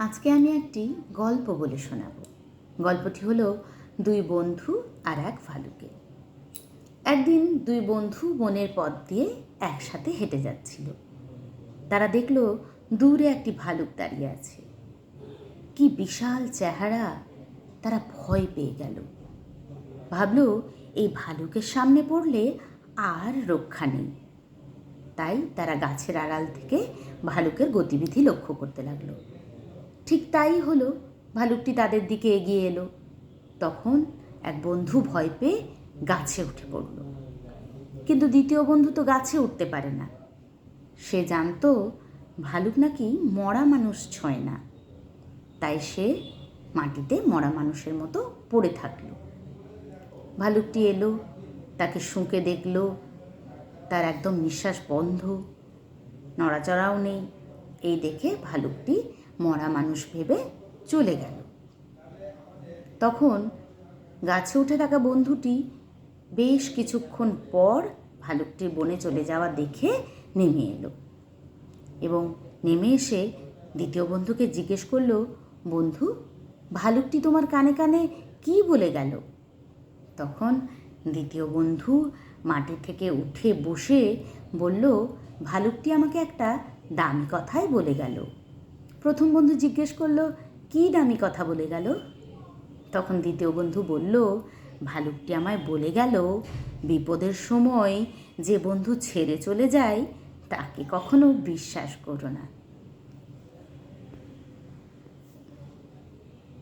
আজকে আমি একটি গল্প বলে শোনাব। গল্পটি হলো দুই বন্ধু আর এক ভালুকে। একদিন দুই বন্ধু বনের পথ দিয়ে একসাথে হেঁটে যাচ্ছিল। তারা দেখল দূরে একটি ভালুক দাঁড়িয়ে আছে। কি বিশাল চেহারা, তারা ভয় পেয়ে গেল। ভাবল, এই ভালুকের সামনে পড়লে আর রক্ষা নেই। তাই তারা গাছের আড়াল থেকে ভালুকের গতিবিধি লক্ষ্য করতে লাগল। ঠিক তাই হলো। ভালুকটি তাদের দিকে এগিয়ে এলো। তখন এক বন্ধু ভয় পেয়ে গাছে উঠে পড়ল। কিন্তু দ্বিতীয় বন্ধু তো গাছে উঠতে পারে না। সে জানতো ভালুক নাকি মরা মানুষ ছয় না। তাই সে মাটিতে মরা মানুষের মতো পড়ে থাকল। ভালুকটি এলো, তাকে শুঁকে দেখল। তার একদম নিঃশ্বাস বন্ধ। নড়াচড়াও নেই। এই দেখে ভালুকটি মরা মানুষ ভেবে চলে গেল। তখন গাছে উঠে থাকা বন্ধুটি বেশ কিছুক্ষণ পর ভালুকটির বনে চলে যাওয়া দেখে নেমে এলো এবং নেমে এসে দ্বিতীয় বন্ধুকে জিজ্ঞেস করল, বন্ধু, ভালুকটি তোমার কানে কানে কি বলে গেল? তখন দ্বিতীয় বন্ধু মাটি থেকে উঠে বসে বলল, ভালুকটি আমাকে একটা দামি কথাই বলে গেল। প্রথম বন্ধু জিজ্ঞেস করল, কী দামি কথা বলে গেল? তখন দ্বিতীয় বন্ধু বলল, ভালুকটি আমায় বলে গেল, বিপদের সময় যে বন্ধু ছেড়ে চলে যায়, তাকে কখনো বিশ্বাস করো না।